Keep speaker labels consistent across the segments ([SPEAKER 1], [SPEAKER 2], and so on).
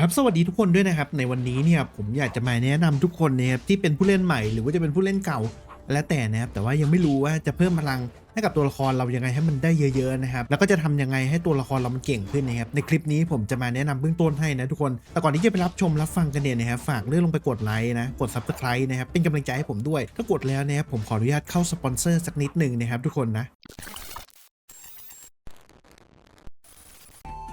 [SPEAKER 1] ครับสวัสดีทุกคนด้วยนะครับ ในวันนี้เนี่ยผมอยากจะมาแนะนำทุกคนนะครับที่เป็นผู้เล่นใหม่หรือว่าจะเป็นผู้เล่นเก่าแล้วแต่นะครับแต่ว่ายังไม่รู้ว่าจะเพิ่มพลังให้กับตัวละครเรายังไงให้มันได้เยอะๆนะครับแล้วก็จะทำยังไงให้ตัวละครเรามันเก่งขึ้นนะครับในคลิปนี้ผมจะมาแนะนำเบื้องต้นให้นะทุกคนแต่ก่อนที่จะไปรับชมรับฟังกันเนี่ยนะครับฝากเลื่อนลงไปกดไลค์นะกด subscribe นะครับเป็นกำลังใจให้ผมด้วยถ้ากดแล้วนะครับผมขออนุญาตเข้าสปอนเซอร์สักนิดหนึ่งนะครับทุกคนนะ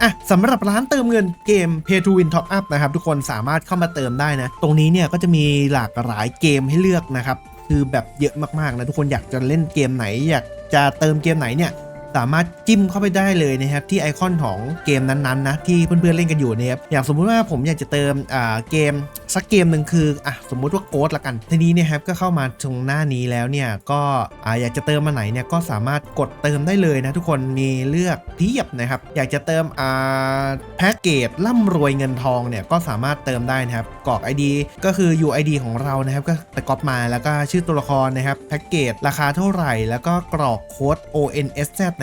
[SPEAKER 1] อะสำหรับร้านเติมเงินเกม Pay to Win Top Up นะครับ ทุกคนสามารถเข้ามาเติมได้นะ ตรงนี้เนี่ยก็จะมีหลากหลายเกมให้เลือกนะครับ คือแบบเยอะมากๆนะทุกคนอยากจะเล่นเกมไหนอยากจะเติมเกมไหนเนี่ย สามารถจิ้มเข้าไปได้เลยนะครับที่ไอคอนของเกมนั้นๆนะที่เพื่อนๆเล่นกันอยู่นะครับอย่างสมมุติว่าผมอยากจะเติมอ่าเกมสักเกมหนึ่งคืออะสมมุติว่าโกดละกัน ทีนี้เนี่ยครับก็เข้ามาตรงหน้านี้แล้วเนี่ยก็อ่าอยากจะเติมมาไหนเนี่ยก็สามารถกดเติมได้เลยนะทุกคนมีเลือกเพียบนะครับอยากจะเติมอ่าแพ็กเกจร่ำรวยเงินทองเนี่ยก็สามารถเติมได้นะครับกรอก ID ก็คือ UID ของเรานะครับก็ไปก๊อปมาแล้วก็ชื่อตัวละครนะครับแพ็กเกจราคาเท่าไหร่ แล้วก็กรอกโค้ด ONSZ นะ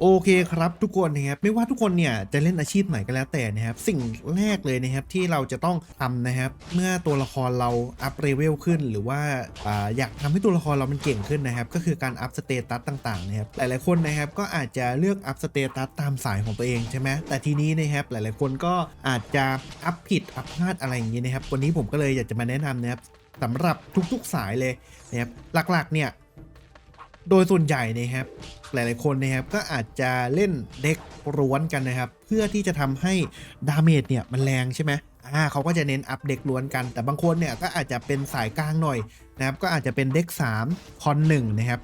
[SPEAKER 1] โอเคครับทุกคนนะครับไม่ว่าทุกคนเนี่ยจะเล่นอาชีพไหนก็แล้วแต่นะครับสิ่งแรกเลยนะครับที่เราจะต้องทำนะครับเมื่อตัวละครเราอัพเลเวลขึ้น หรือว่าออยากทำให้ตัวละครเรามันเก่งขึ้นนะครับก็คือการอัพสเตตัสต่างๆนะครับหลายๆคนนะครับก็อาจจะเลือกอัพสเตตัสตามสายของตัวเองใช่ไหมแต่ทีนี้นะครับหลายๆคนก็อาจจะอัพผิดอัพพลาดอะไรอย่างนี้นะครับวันนี้ผมก็เลยอยากจะมาแนะนำนะครับสำหรับทุกๆสายเลยนะครับหลักๆเนี่ย โดยส่วนใหญ่นะครับหลายๆคนนะครับก็อาจจะเล่นเด็กร้วนกันนะครับ เพื่อที่จะทำให้ดาเมจเนี่ยมันแรงใช่ไหมอ่าเขาก็จะเน้นอัพเด็กล้วนกัน แต่บางคนเนี่ยก็อาจจะเป็นสายกลางหน่อยนะครับก็อาจจะเป็นเด็ก3คอน1นะครับ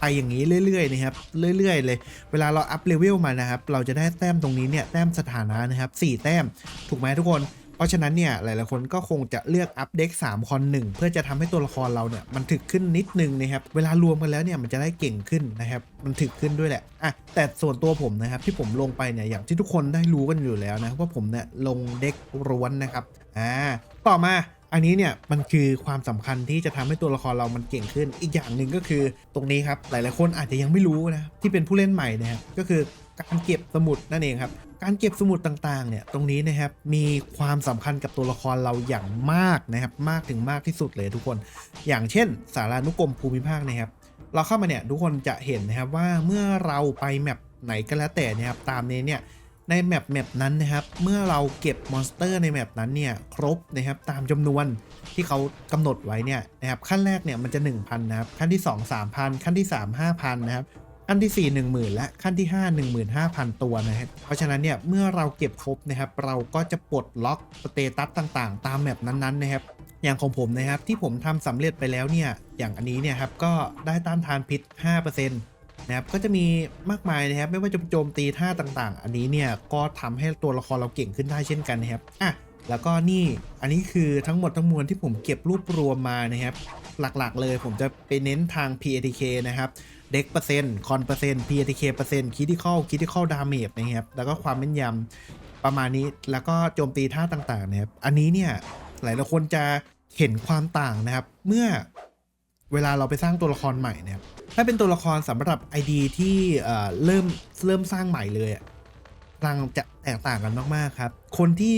[SPEAKER 1] ไปอย่างนี้เรื่อยๆนะครับเรื่อยๆเลย เวลาเราอัพเลเวลมานะครับเราจะได้แต้มตรงนี้เนี่ยแต้มสถานะนะครับ4แต้มถูกไหมทุกคน เพราะฉะนั้นเนี่ยหลายๆคนก็คงจะเลือกอัพเด็ก3คอน1 เพื่อจะทำให้ตัวละครเราเนี่ยมันถึกขึ้นนิดนึงนะครับเวลารวมกันแล้วเนี่ยมันจะได้เก่งขึ้นนะครับมันถึกขึ้นด้วยแหละอะแต่ส่วนตัวผมนะครับที่ผมลงไปเนี่ยอย่างที่ทุกคนได้รู้กันอยู่แล้วนะว่าผมเนี่ยลงเด็กร้วนนะครับอ่าต่อมาอันนี้เนี่ยมันคือความสำคัญที่จะทำให้ตัวละครเรามันเก่งขึ้น อีกอย่างหนึ่งก็คือตรงนี้ครับหลาย ๆ คนอาจจะยังไม่รู้นะที่เป็นผู้เล่นใหม่นะครับก็คือ การเก็บสมุดนั่นเองครับ การเก็บสมุดต่างๆ เนี่ยตรงนี้นะครับมีความสำคัญกับตัวละครเราอย่างมากนะครับ มากถึงมากที่สุดเลยทุกคน อย่างเช่น สารานุกรมภูมิภาคนะครับ เราเข้ามาเนี่ยทุกคนจะเห็นนะครับว่าเมื่อเราไปแมปไหนก็แล้วแต่นะครับตามนี้เนี่ยในแมปแมปนั้นนะครับ เมื่อเราเก็บมอนสเตอร์ในแมปนั้นเนี่ยครบนะครับตามจำนวนที่เขากำหนดไว้เนี่ยนะครับขั้นแรกเนี่ยมันจะ 1,000 นะครับ ขั้นที่ 2 3,000 ขั้นที่ 3 5,000 นะครับ ขั้นที่ 4 10,000 และขั้นที่ 5 15,000 ตัวนะครับเพราะฉะนั้นเนี่ยเมื่อเราเก็บครบนะครับเราก็จะปลดล็อกสเตตัสต่างๆ ตามแมปนั้นๆนะครับอย่างของผมนะครับที่ผมทำสำเร็จไปแล้วเนี่ยอย่างอันนี้เนี่ยครับก็ได้ต้านทานพิษ 5%นะครับก็จะมีมากมายนะครับไม่ว่าจะโจมตีท่าต่างๆ อันนี้เนี่ยก็ทำให้ตัวละครเราเก่งขึ้นได้เช่นกันนะครับอะแล้วก็นี่อันนี้คือทั้งหมดทั้งมวลที่ผมเก็บรวบรวมมานะครับหลักๆเลยผมจะไปเน้นทาง PATK นะครับเด็กเปอร์เซ็นต์คอนเปอร์เซ็นต์ PATK เปอร์เซ็นต์คิดที่เข้าคิดที่เข้าดาเมจนะครับแล้วก็ความแม่นยำประมาณนี้แล้วก็โจมตีท่าต่างๆนะครับอันนี้เนี่ยหลายๆคนจะเห็นความต่างนะครับ เมื่อเวลาเราไปสร้างตัวละครใหม่นะครับถ้าเป็นตัวละครสำหรับ ID ที่เอ่อเริ่มเริ่มสร้างใหม่เลยอะพลังจะแตกต่างกันมากๆครับ คนที่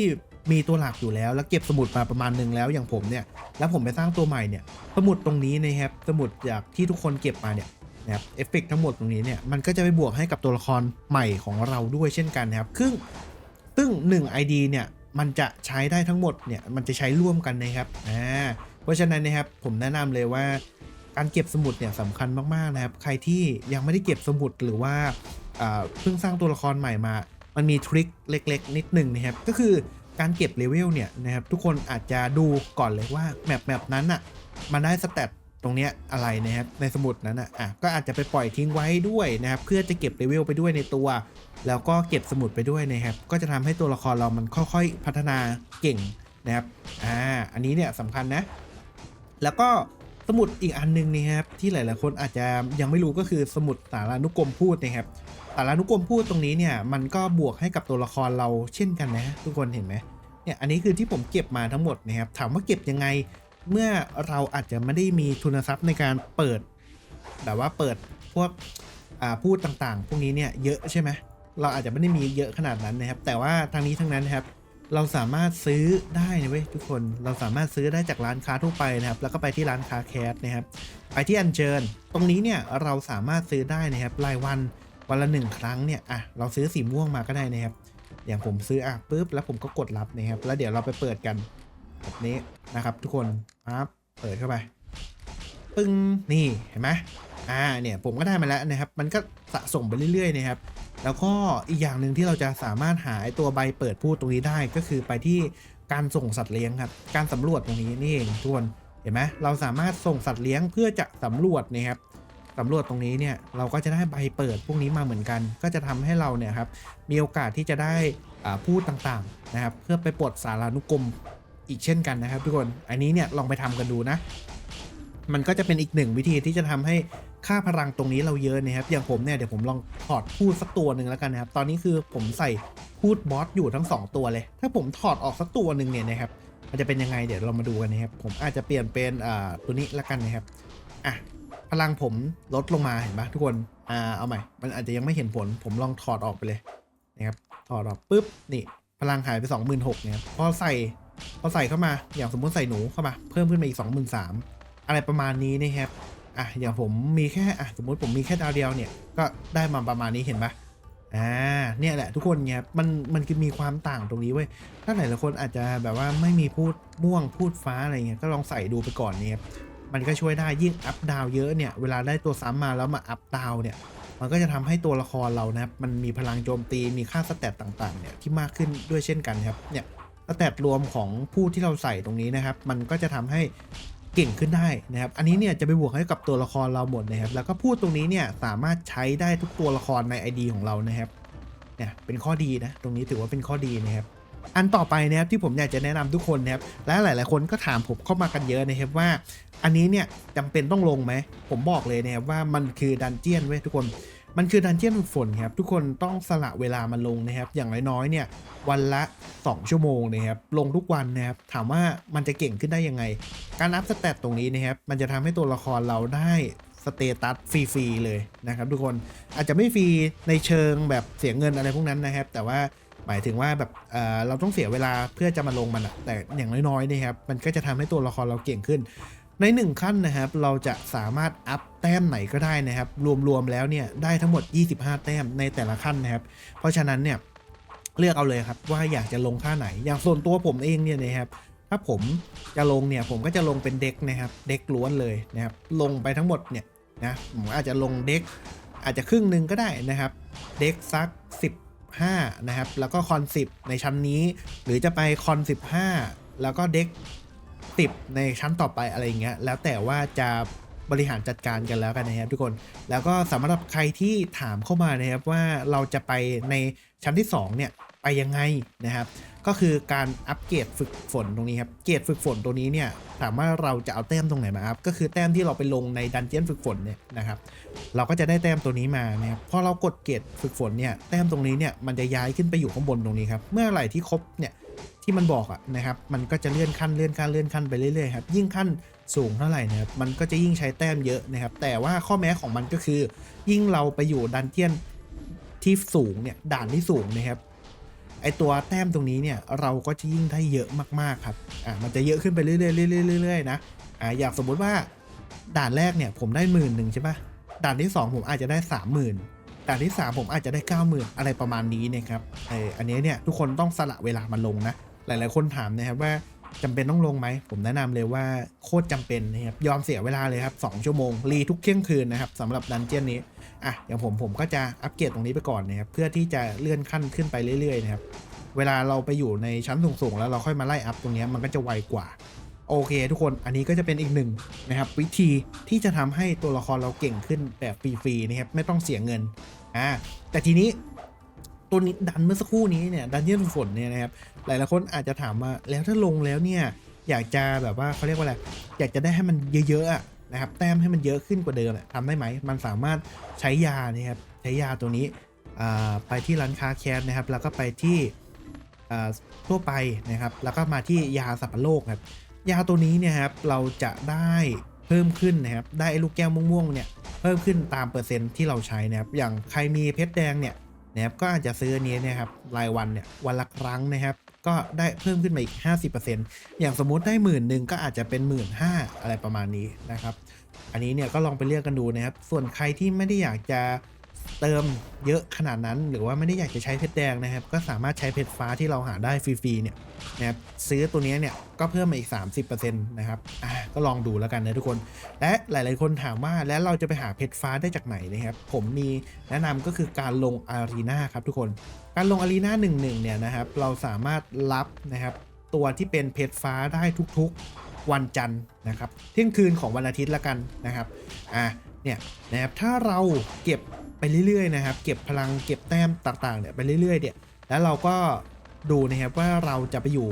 [SPEAKER 1] มีตัวหลักอยู่แล้ว แล้วเก็บสมุดมาประมาณหนึ่งแล้วอย่างผมเนี่ย แล้วผมไปสร้างตัวใหม่เนี่ย สมุดตรงนี้นะครับ สมุดจากที่ทุกคนเก็บมาเนี่ย นะครับเอฟเฟกต์ทั้งหมดตรงนี้เนี่ยมันก็จะไปบวกให้กับตัวละครใหม่ของเราด้วยเช่นกันนะครับซึ่งซึ่ง 1 ID เนี่ยมันจะใช้ได้ทั้งหมดเนี่ยมันจะใช้ร่วมกันนะครับอ่าเพราะฉะนั้นนะครับผมแนะนำเลยว่าการเก็บสมุดเนี่ยสำคัญมากๆนะครับ ใครที่ยังไม่ได้เก็บสมุดหรือว่าอ่าเพิ่งสร้างตัวละครใหม่มา มันมีทริคเล็ก ๆ นิดหนึ่งนะครับ ก็คือการเก็บเลเวลเนี่ยนะครับทุกคนอาจจะดูก่อนเลยว่าแมปแมปนั้นอะมันได้สเตต ตรงเนี้ยอะไรนะครับในสมุดนั้นอะอะก็อาจจะไปปล่อยทิ้งไว้ด้วยนะครับ เพื่อจะเก็บเลเวลไปด้วยในตัว แล้วก็เก็บสมุดไปด้วยนะครับ ก็จะทำให้ตัวละครเรามันค่อยๆ พัฒนาเก่งนะครับอ่าอันนี้เนี่ยสำคัญนะ แล้วก็สมุดอีกอันหนึงนะครับที่หลายๆคนอาจจะยังไม่รู้ก็คือสมุดสารานุกรมพูดนะครับสารานุกรมพูดตรงนี้เนี่ยมันก็บวกให้กับตัวละครเราเช่นกันนะ ทุกคนเห็นไหมเนี่ยอันนี้คือที่ผมเก็บมาทั้งหมดนะครับถามว่าเก็บยังไง เมื่อเราอาจจะไม่ได้มีทุนทรัพย์ในการเปิด แบบว่าเปิดพวกพูดต่างๆ พวกนี้เนี่ยเยอะใช่ไหมเราอาจจะไม่ได้มีเยอะขนาดนั้นนะครับ แต่ว่าทางนี้ทั้งนั้นนะครับ เราสามารถซื้อได้นะเว้ยทุกคน เราสามารถซื้อได้จากร้านค้าทั่วไปนะครับ แล้วก็ไปที่ร้านค้าแคสนะครับ ไปที่อันเชิญ ตรงนี้เนี่ยเราสามารถซื้อได้นะครับรายวันวันละหนึ่งครั้งเนี่ย อะ เราซื้อสีม่วงมาก็ได้นะครับ อย่างผมซื้ออะปุ๊บ แล้วผมก็กดรับนะครับ แล้วเดี๋ยวเราไปเปิดกัน แบบนี้นะครับ ทุกคนปั๊บเปิดเข้าไป ปึ้ง นี่ เห็นไหมอ่า เนี่ย ผมก็ได้มาแล้วนะครับ มันก็สะสมไปเรื่อยๆนะครับ แล้วก็อีกอย่างหนึ่งที่เราจะสามารถหาตัวใบเปิดพูดตรงนี้ได้ก็คือไปที่การส่งสัตว์เลี้ยงครับ การสำรวจตรงนี้นี่เองทุกคน เห็นไหมเราสามารถส่งสัตว์เลี้ยงเพื่อจะสำรวจนะครับสำรวจตรงนี้เนี่ยเราก็จะได้ใบเปิดพวกนี้มาเหมือนกัน ก็จะทำให้เราเนี่ยครับมีโอกาสที่จะได้อ่าพูดต่างๆนะครับ เพื่อไปปลดสารานุกรม อีกเช่นกันนะครับทุกคน อันนี้เนี่ยลองไปทำกันดูนะ มันก็จะเป็นอีกหนึ่งวิธีที่จะทำให้ค่าพลังตรงนี้เราเยอะนะครับ อย่างผมเนี่ยเดี๋ยวผมลองถอดพูดสักตัวหนึ่งแล้วกันนะครับ ตอนนี้คือผมใส่พูดบอสอยู่ทั้ง 2 ตัวเลย ถ้าผมถอดออกสักตัวหนึ่งเนี่ยนะครับ มันจะเป็นยังไงเดี๋ยวเรามาดูกันนะครับ ผมอาจจะเปลี่ยนเป็นอ่าตัวนี้แล้วกันนะครับ อะพลังผมลดลงมาเห็นปะทุกคน อ่าเอาใหม่ มันอาจจะยังไม่เห็นผล ผมลองถอดออกไปเลยนะครับ ถอดออกปุ๊บ นี่ พลังหายไป 26,000เนี่ยครับพอใส่ พอใส่เข้ามาอย่างสมมติใส่หนูเข้ามา เพิ่มขึ้นมาอีก 23,000อะไรประมาณนี้นะครับอะอย่างผมมีแค่อะสมมติผมมีแค่ดาวเดียวเนี่ยก็ได้มาประมาณนี้เห็นปะอ่าเนี่ยแหละทุกคนเนี่ยมันมันคือมีความต่างตรงนี้เว้ยถ้าหลายๆคนอาจจะแบบว่าไม่มีพูดม่วงพูดฟ้าอะไรเงี้ยก็ลองใส่ดูไปก่อนเนี่ยครับมันก็ช่วยได้ยิ่งอัพดาวเยอะเนี่ยเวลาได้ตัวซ้ำมาแล้วมาอัพดาวเนี่ยมันก็จะทำให้ตัวละครเรานะครับมันมีพลังโจมตีมีค่าสเตตต่างๆเนี่ยที่มากขึ้นด้วยเช่นกันครับเนี่ย สเตตรวมของผู้ที่เราใส่ตรงนี้นะครับ มันก็จะทำให้เก่งขึ้นได้นะครับ อันนี้เนี่ยจะไปบวกให้กับตัวละครเราหมดนะครับ แล้วก็พูดตรงนี้เนี่ยสามารถใช้ได้ทุกตัวละครใน ID ของเรานะครับ เนี่ยเป็นข้อดีนะ ตรงนี้ถือว่าเป็นข้อดีนะครับ อันต่อไปนะครับที่ผมอยากจะแนะนำทุกคนนะครับ และหลาย ๆ คนก็ถามผมเข้ามากันเยอะนะครับว่า อันนี้เนี่ยจำเป็นต้องลงไหม ผมบอกเลยนะครับว่ามันคือดันเจียนเว้ยทุกคน มันคือดันเจียนฝึกฝนครับ ทุกคนต้องสละเวลามาลงนะครับ อย่างน้อยๆเนี่ยวันละ 2 ชั่วโมงนะครับ ลงทุกวันนะครับ ถามว่ามันจะเก่งขึ้นได้ยังไง การอัพสเตตตรงนี้นะครับ มันจะทำให้ตัวละครเราได้สเตตัสฟรีๆเลยนะครับทุกคนอาจจะไม่ฟรีในเชิงแบบเสียเงินอะไรพวกนั้นนะครับ แต่ว่าหมายถึงว่าแบบเเราต้องเสียเวลาเพื่อจะมาลงมันอะแต่อย่างน้อยๆนะครับ มันก็จะทำให้ตัวละครเราเก่งขึ้น ในหนึ่งขั้นนะครับ เราจะสามารถอัพแต้มไหนก็ได้นะครับ รวมๆแล้วเนี่ยได้ทั้งหมด 25 แต้มในแต่ละขั้นนะครับ เพราะฉะนั้นเนี่ยเลือกเอาเลยครับว่าอยากจะลงค่าไหน อย่างส่วนตัวผมเองเนี่ยนะครับ ถ้าผมจะลงเนี่ยผมก็จะลงเป็นเด็กนะครับ เด็กล้วนเลยนะครับ ลงไปทั้งหมดเนี่ยนะผมอาจจะลงเด็กอาจจะครึ่งหนึ่งก็ได้นะครับ เด็กซัก 15 นะครับ แล้วก็คอน 10 ในชั้นนี้ หรือจะไปคอน 15 แล้วก็เด็ก 10ในชั้นต่อไปอะไรอย่างเงี้ยแล้วแต่ว่าจะบริหารจัดการกันแล้วกันนะครับทุกคน แล้วก็สำหรับใครที่ถามเข้ามานะครับว่าเราจะไปในชั้นที่2เนี่ยไปยังไงนะครับก็คือการอัปเกรดฝึกฝนตรงนี้ครับเกรดฝึกฝนตัวนี้เนี่ยถามว่าเราจะเอาแต้มตรงไหนมาอัพก็คือแต้มที่เราไปลงในดันเจียนฝึกฝนเนี่ยนะครับเราก็จะได้แต้มตัวนี้มานะครับพอเรากดเกรดฝึกฝนเนี่ยแต้มตรงนี้เนี่ยมันจะย้ายขึ้นไปอยู่ข้างบนตรงนี้ครับเมื่อไหร่ที่ครบเนี่ย ที่มันบอกอะนะครับมันก็จะเลื่อนขั้นเลื่อนขั้นเลื่อนขั้นไปเรื่อยๆครับยิ่งขั้นสูงเท่าไหร่นะครับมันก็จะยิ่งใช้แต้มเยอะนะครับ แต่ว่าข้อแม้ของมันก็คือ ยิ่งเราไปอยู่ดันเทียนที่สูงเนี่ยด่านที่สูงนะครับไอตัวแต้มตรงนี้เนี่ยเราก็จะยิ่งได้เยอะมากๆครับอ่ามันจะเยอะขึ้นไปเรื่อยๆเรื่อยๆนะอ่าอยากสมมติว่าด่านแรกเนี่ยผมได้หมื่นหนึ่งใช่ปะด่านที่ 2 ผมอาจจะได้ 30,000 แต่ที่ 3 ผมอาจจะได้หมื่นอะไรประมาณนี้นะครับไออันนี้เนี่ยทุกคนต้องสละเวลามาลงนะ หลายๆ คนถามนะครับว่าจำเป็นต้องลงไหม ผมแนะนำเลยว่าโคตรจาเป็นนะครับ ยอมเสียเวลาเลยครับ 2 ชั่วโมง รีทุกเที่ยงคืนนะครับสำหรับดันเจี้ยนนี้ อะ อย่างผมผมก็จะอัปเกรดตรงนี้ไปก่อนนะครับ เพื่อที่จะเลื่อนขั้นขึ้นไปเรื่อยๆนะครับ เวลาเราไปอยู่ในชั้นสูงๆ แล้วเราค่อยมาไล่อัพตรงนี้มันก็จะไวกว่า โอเค ทุกคน อันนี้ก็จะเป็นอีกหนึ่งนะครับ วิธีที่จะทำให้ตัวละครเราเก่งขึ้นแบบฟรีๆนะครับ ไม่ต้องเสียเงิน อ่าแต่ทีนี้ตัวนี้ดันเมื่อสักครู่นี้เนี่ยดันเจียนฝนเนี่ยนะครับหลายๆคนอาจจะถามว่าแล้วถ้าลงแล้วเนี่ยอยากจะแบบว่าเขาเรียกว่าอะไรอยากจะได้ให้มันเยอะๆนะครับแต้มให้มันเยอะขึ้นกว่าเดิมอะทำได้ไหมมันสามารถใช้ยานะครับใช้ยาตัวนี้ไปที่ร้านค้าแคสนะครับ แล้วก็ไปที่ทั่วไปนะครับ แล้วก็มาที่ยาสัพพะโลกครับยาตัวนี้เนี่ยครับเราจะได้เพิ่มขึ้นนะครับได้ลูกแก้วม่วงๆเนี่ย เพิ่มขึ้นตามเปอร์เซ็นต์ที่เราใช้นะครับ อย่างใครมีเพชรแดงเนี่ยนะครับก็อาจจะซื้ออันนี้เนะครับรายวันเนี่ยวันละครั้งนะครับ ก็ได้เพิ่มขึ้นมาอีก 50%อย่างสมมุติได้หมื่นหนึ่งก็อาจจะเป็นหมื่นห้าอะไรประมาณนี้นะครับ อันนี้เนี่ยก็ลองไปเลือกกันดูนะครับ ส่วนใครที่ไม่ได้อยากจะ เติมเยอะขนาดนั้น หรือว่าไม่ได้อยากจะใช้เพชรแดงนะครับ ก็สามารถใช้เพชรฟ้าที่เราหาได้ฟรีๆเนี่ยนะครับซื้อตัวเนี้ยเนี่ยก็เพิ่มมาอีก 30%นะครับอ่าก็ลองดูแล้วกันนะทุกคน และหลายๆคนถามว่าแล้วเราจะไปหาเพชรฟ้าได้จากไหนนะครับ ผมมีแนะนำก็คือการลงอารีนาครับทุกคน การลงอารีนาหนึ่งหนึ่งเนี่ยนะครับเราสามารถรับนะครับตัวที่เป็นเพชรฟ้าได้ทุกๆวันจันทร์นะครับเที่ยงคืนของวันอาทิตย์ละกันนะครับอะเนี่ยนะครับถ้าเราเก็บ ไปเรื่อยๆนะครับ เก็บพลังเก็บแต้มต่างๆเนี่ยไปเรื่อยๆเนี่ยแล้วเราก็ดูนะครับว่าเราจะไปอยู่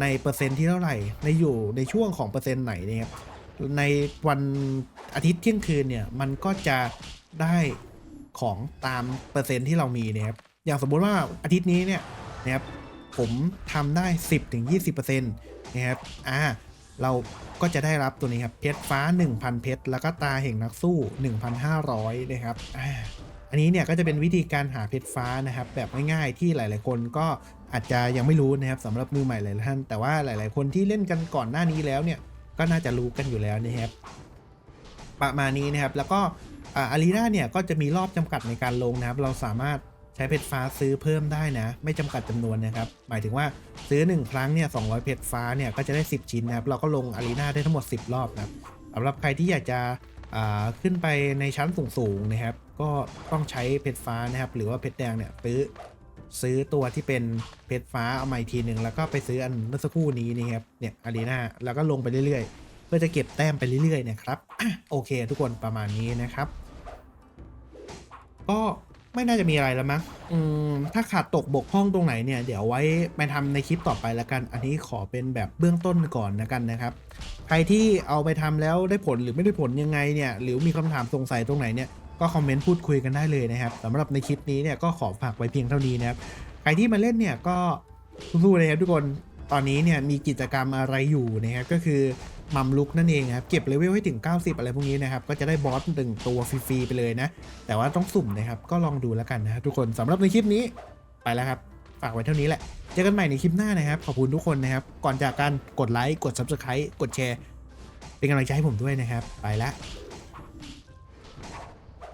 [SPEAKER 1] ในเปอร์เซ็นต์ที่เท่าไหร่ ในอยู่ในช่วงของเปอร์เซ็นต์ไหนนะครับในวันอาทิตย์เที่ยงคืนเนี่ยมันก็จะได้ของตามเปอร์เซ็นต์ที่เรามีนะครับอย่างสมมุติว่าอาทิตย์นี้เนี่ยนะครับผมทำได้ 10-20%นะครับอ่า เราก็จะได้รับตัวนี้ครับเพชรฟ้า 1,000 เพชรแล้วก็ตาแห่งนักสู้ 1,500นะครับอันนี้เนี่ยก็จะเป็นวิธีการหาเพชรฟ้านะครับ แบบง่ายๆที่หลาย ๆ คนก็อาจจะยังไม่รู้นะครับสำหรับมือใหม่หลายท่าน แต่ว่าหลาย ๆ คนที่เล่นกันก่อนหน้านี้แล้วเนี่ยก็น่าจะรู้กันอยู่แล้วนะครับประมาณนี้นะครับแล้วก็อารีนาเนี่ยก็จะมีรอบจำกัดในการลงนะครับ เราสามารถ ใช้เพชรฟ้าซื้อเพิ่มได้นะ ไม่จำกัดจำนวนนะครับ หมายถึงว่าซื้อ 1 ครั้งเนี่ย200เพชรฟ้าเนี่ยก็จะได้ 10 ชิ้นนะครับ เราก็ลงอารีนาได้ทั้งหมด 10 รอบนะครับสำหรับใครที่อยากจะอ่าขึ้นไปในชั้นสูงๆนะครับ ก็ต้องใช้เพชรฟ้านะครับ หรือว่าเพชรแดงเนี่ยซื้อซื้อตัวที่เป็นเพชรฟ้าเอามาอีกทีหนึ่งแล้วก็ไปซื้ออันเมื่อสักครู่นี้นี่ครับเนี่ยอารีนาแล้วก็ลงไปเรื่อยๆ เพื่อจะเก็บแต้มไปเรื่อยๆนะครับโอเค ทุกคนประมาณนี้นะครับ ก็ ไม่น่าจะมีอะไรแล้วมั้งอืมถ้าขาดตกบกพร่องตรงไหนเนี่ย เดี๋ยวไว้ไปทำในคลิปต่อไปละกัน อันนี้ขอเป็นแบบเบื้องต้นก่อนนะกันนะครับ ใครที่เอาไปทำแล้วได้ผลหรือไม่ได้ผลยังไงเนี่ย หรือมีคำถามสงสัยตรงไหนเนี่ย ก็คอมเมนต์พูดคุยกันได้เลยนะครับสำหรับในคลิปนี้เนี่ยก็ขอฝากไว้เพียงเท่านี้นะครับ ใครที่มาเล่นเนี่ยก็สู้ๆนะครับทุกคน ตอนนี้เนี่ยมีกิจกรรมอะไรอยู่นะครับก็คือ มัมลุกนั่นเองครับ เก็บเลเวลให้ถึง 90 อะไรพวกนี้นะครับ ก็จะได้บอสหนึ่งตัวฟรีๆไปเลยนะ แต่ว่าต้องสุ่มนะครับ ก็ลองดูแล้วกันนะทุกคนสำหรับในคลิปนี้ไปแล้วครับฝากไว้เท่านี้แหละ เจอกันใหม่ในคลิปหน้านะครับ ขอบคุณทุกคนนะครับ ก่อนจากกันกดไลค์กด Subscribe กดแชร์เป็นกำลังใจให้ผมด้วยนะครับ ไปละ